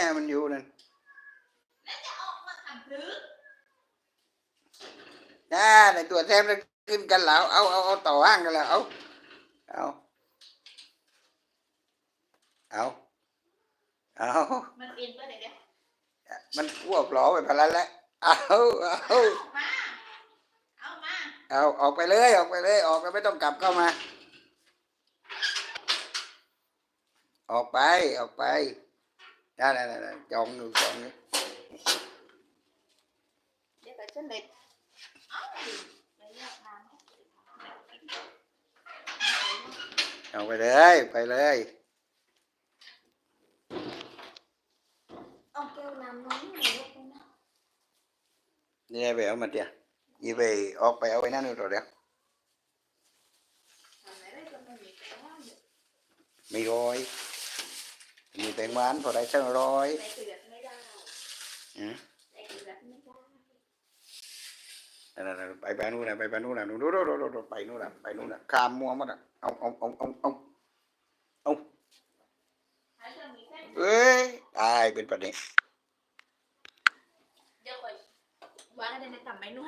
อะมันอยู่นั่นแล้วจะออกมาทำหรือน่าในตัวแทมแล้วขึ้นกันแล้ว เอาเอาเอาต่อห้างกันแล้ว เอาเอาเอาเอามันเป็นไปไหนเดี๋ยวมันควบล้อไปพลันแล้ว เอาเอาเอามาเอามา เอาออกไปเลยออกไปเลย ออกก็ไม่ต้องกลับเข้ามา ออกไปออกไป ได้ได้ได้จองหนึ่งจองหนึ่งเดี๋ยวก็จะเล็ดเอาไปเรียกน้ำเอาไปเลยไปเลยเอาแก้วน้ำน้องหน่อยลูกนะนี่ไปเแก้วน้ำอยู่มีร้อยมีแตงหวานพอได้สักร้อยในเกลือกไม่ได้อืมในเกลือกไม่ได้นั่นนั่นไปไปนู่นนะไปไปนู่นนะนู่นนู่นนู่นนู่นไปนู่นนะไปนู่นนะข้ามมัวหมดอะเอาเอาเอาเอาเอาให้เรื่องมีแค่เอ้ยตายเป็นประเด็นเดี๋ยวก่อนวางให้ในต่ำไม่นุ่